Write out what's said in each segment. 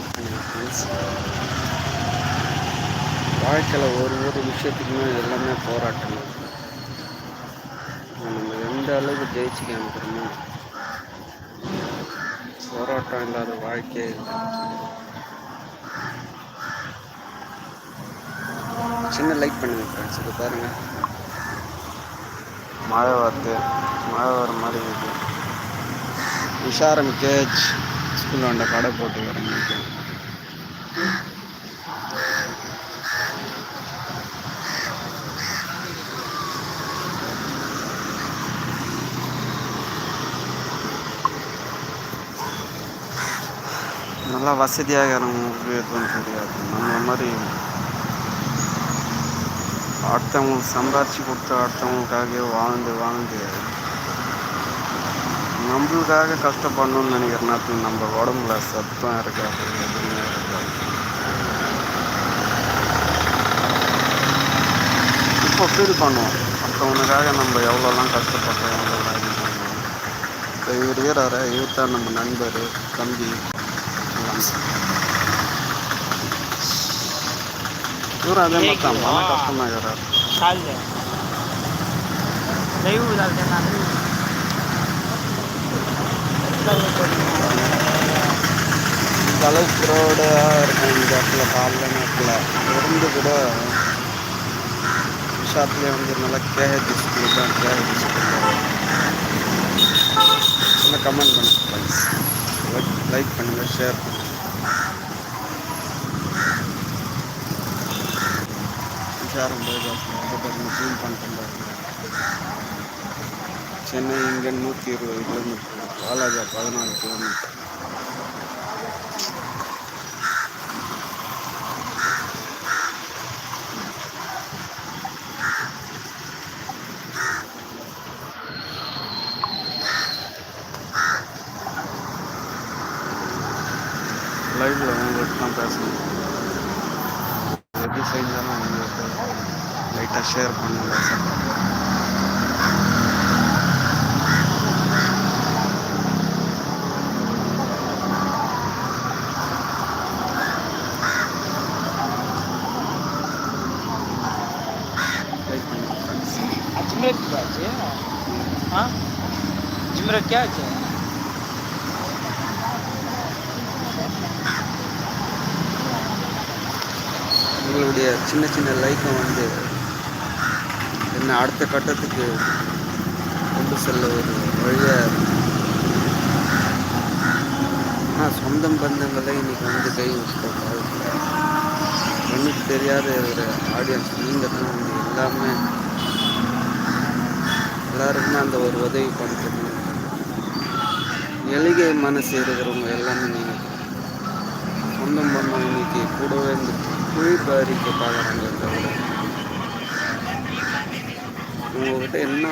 Like பண்ணுங்கள் friends வாழ்க்கையில் ஒரு ஒரு விஷயத்துக்குமே எல்லாமே போராட்டம் நம்ம எந்த அளவுக்கு ஜெயிச்சு காமிக்கிறோமோ போராட்டம் இல்லாத வாழ்க்கையே இல்லை. சின்ன லைக் பண்ணுங்க ஃப்ரெண்ட்ஸ் இதை பாருங்கள் மழை வருது மழை வர மாதிரி இருக்குது உஷாரம் கேஜ். ஸ்கூலில் வந்த கடை போட்டு வரேன் நல்லா வசதியாக இருக்கிறவங்களுக்கு எதுவும் தெரியாது. நம்ம மாதிரி அடுத்தவங்களுக்கு சம்பாரிச்சு கொடுத்து அடுத்தவங்களுக்காக வாழ்ந்து வாழ்ந்து நம்மளுக்காக கஷ்டப்படணும்னு நினைக்கிற நேரத்தில் நம்ம உடம்புல சத்தம் இருக்காது எதுவுமே இருக்காது. இப்போ ஃபீல் பண்ணுவோம். மற்றவனுக்காக நம்ம எவ்வளோலாம் கஷ்டப்பட்டோம் எவ்வளோலாம் இது பண்ணுவோம் இப்போ இவர் வீரரை இவர் தான் நம்ம நண்பர் தம்பி எல்லாம் இவரும் அதே மாதிரி தான். மன கஷ்டமாக இருக்கிறார். இந்த அளவுக்கு க்ரௌடாக இருக்கும் இந்த இடத்துல காலைல நேரத்தில் இருந்து கூட விஷாத்துலேயே வந்து நல்லா கேஹெச் ஸ்கூல் தான் கேஹெச் ஸ்கூல் சின்ன கமெண்ட் பண்ணுங்கள் ஃப்ரெண்ட்ஸ் லைக் லைக் பண்ணுங்கள் ஷேர் பண்ணுங்கள் விஷாரம் ரொம்ப க்ளீன் பண்ணிட்டு சென்னை இங்கே நூற்றி இருபது கிலோமீட்டர் வாலாஜா பதினாலு கிலோமீட்டர் லைவில் உங்களுக்கு தான் பேசணும். எப்படி செஞ்சாலும் உங்களுக்கு லைட்டாக ஷேர் பண்ணுங்க லைக் பண்ணுங்க ஃப்ரெண்ட்ஸ் अजमेर की बात है हाँ अजमेर क्या है உங்களுடைய சின்ன சின்ன லைக்கை வந்து என்ன அடுத்த கட்டத்துக்கு கொண்டு செல்ல ஒரு வழியாக ஆனால் சொந்தம் பந்தங்களே இன்னைக்கு வந்து கை விட்டுட்டோம் கண்ணுக்கு தெரியாத ஒரு ஆடியன்ஸ் நீங்கள் தான் வந்து எல்லாமே எல்லாருக்குமே அந்த ஒரு உதவி பண்ணுறது எளிகை மனசு இருக்கிறவங்க எல்லாமே நீங்கள் சொந்தம் பண்ண இன்னைக்கு கூடவே இந்த குழி பாதிக்க பார்க்குறாங்க தவிர உங்ககிட்ட என்ன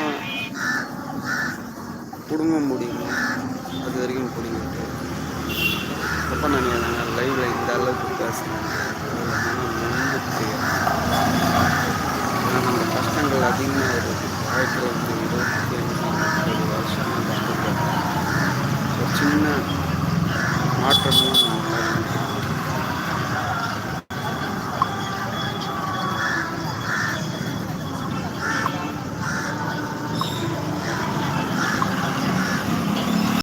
பிடுங்க முடியுமோ அது வரைக்கும் பிடிங்கிட்டு அப்போ நான் லைவ்ல இந்த அளவுக்கு பேசுகிறேன் நம்ம கஷ்டங்கள் அதிகமாக இருக்குது வாழ்க்கையில் என்ன மாற்றமும்